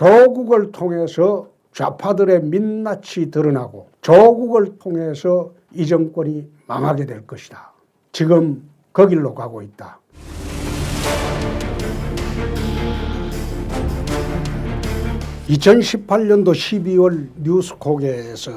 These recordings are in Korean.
조국을 통해서 좌파들의 민낯이 드러나고 조국을 통해서 이 정권이 망하게 될 것이다. 지금 그 길로 가고 있다. 2018년도 12월 뉴스콕에서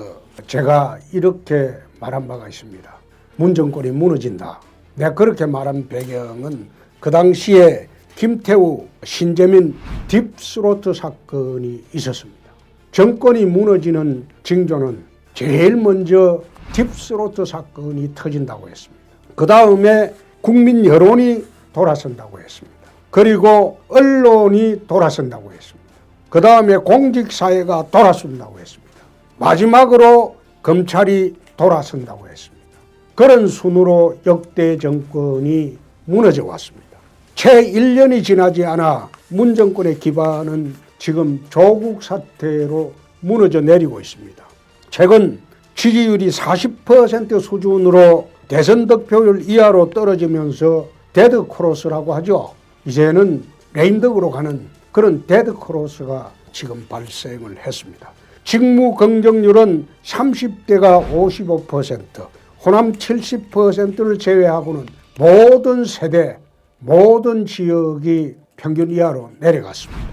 제가 이렇게 말한 바가 있습니다. 문 정권이 무너진다. 내가 그렇게 말한 배경은 그 당시에 김태우, 신재민 딥스로트 사건이 있었습니다. 정권이 무너지는 징조는 제일 먼저 딥스로트 사건이 터진다고 했습니다. 그 다음에 국민 여론이 돌아선다고 했습니다. 그리고 언론이 돌아선다고 했습니다. 그 다음에 공직사회가 돌아선다고 했습니다. 마지막으로 검찰이 돌아선다고 했습니다. 그런 순으로 역대 정권이 무너져 왔습니다. 채 1년이 지나지 않아 문 정권의 기반은 지금 조국 사태로 무너져 내리고 있습니다. 최근 지지율이 40% 수준으로 대선 득표율 이하로 떨어지면서 데드 크로스라고 하죠. 이제는 레임덕으로 가는 그런 데드 크로스가 지금 발생을 했습니다. 직무 긍정률은 30대가 55%, 호남 70%를 제외하고는 모든 세대, 모든 지역이 평균 이하로 내려갔습니다.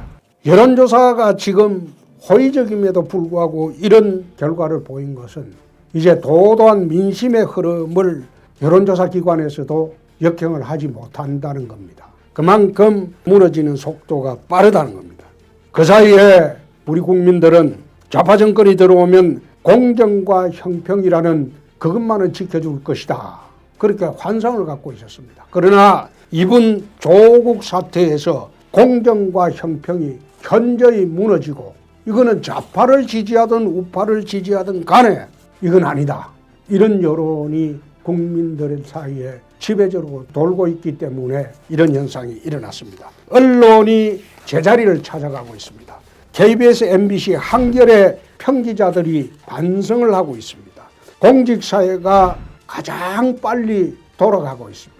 여론조사가 지금 호의적임에도 불구하고 이런 결과를 보인 것은 이제 도도한 민심의 흐름을 여론조사 기관에서도 역행을 하지 못한다는 겁니다. 그만큼 무너지는 속도가 빠르다는 겁니다. 그 사이에 우리 국민들은 좌파 정권이 들어오면 공정과 형평이라는 그것만은 지켜줄 것이다. 그렇게 환상을 갖고 있었습니다. 그러나 이번 조국 사태에서 공정과 형평이 현저히 무너지고 이거는 좌파를 지지하든 우파를 지지하든 간에 이건 아니다. 이런 여론이 국민들 사이에 지배적으로 돌고 있기 때문에 이런 현상이 일어났습니다. 언론이 제자리를 찾아가고 있습니다. KBS, MBC 한결의 평기자들이 반성을 하고 있습니다. 공직사회가 가장 빨리 돌아가고 있습니다.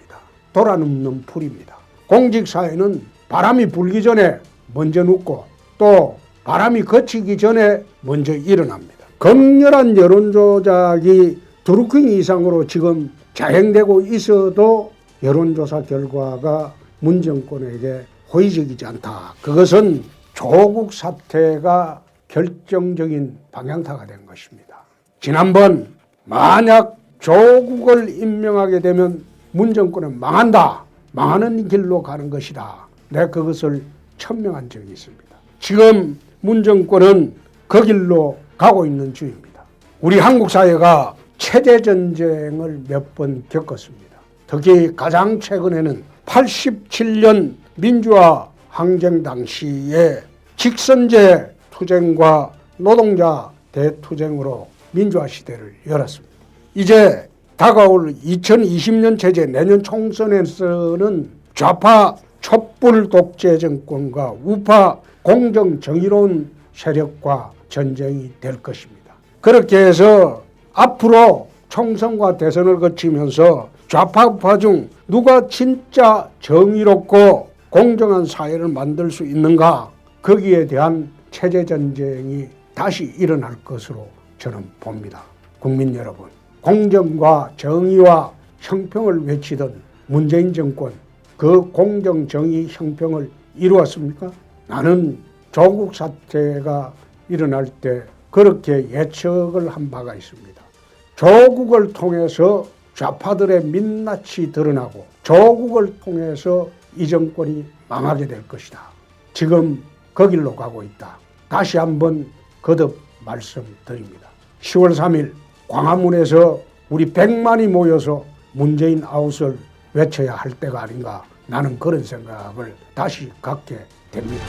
돌아눕는 풀입니다. 공직사회는 바람이 불기 전에 먼저 눕고 또 바람이 거치기 전에 먼저 일어납니다. 극렬한 여론조작이 드루킹 이상으로 지금 자행되고 있어도 여론조사 결과가 문 정권에게 호의적이지 않다. 그것은 조국 사태가 결정적인 방향타가 된 것입니다. 지난번 만약 조국을 임명하게 되면 문 정권은 망한다. 망하는 길로 가는 것이다. 내가 그것을 천명한 적이 있습니다. 지금 문 정권은 그 길로 가고 있는 중입니다. 우리 한국 사회가 체제 전쟁을 몇 번 겪었습니다. 특히 가장 최근에는 87년 민주화 항쟁 당시에 직선제 투쟁과 노동자 대투쟁으로 민주화 시대를 열었습니다. 이제 다가올 2020년 체제 내년 총선에서는 좌파 촛불 독재 정권과 우파 공정 정의로운 세력과 전쟁이 될 것입니다. 그렇게 해서 앞으로 총선과 대선을 거치면서 좌파 우파 중 누가 진짜 정의롭고 공정한 사회를 만들 수 있는가 거기에 대한 체제 전쟁이 다시 일어날 것으로 저는 봅니다. 국민 여러분, 공정과 정의와 형평을 외치던 문재인 정권 그 공정 정의 형평을 이루었습니까? 나는 조국 사태가 일어날 때 그렇게 예측을 한 바가 있습니다. 조국을 통해서 좌파들의 민낯이 드러나고 조국을 통해서 이 정권이 망하게 될 것이다. 지금 그 길로 가고 있다. 다시 한번 거듭 말씀드립니다. 10월 3일 광화문에서 우리 100만이 모여서 문재인 아웃을 외쳐야 할 때가 아닌가 나는 그런 생각을 다시 갖게 됩니다.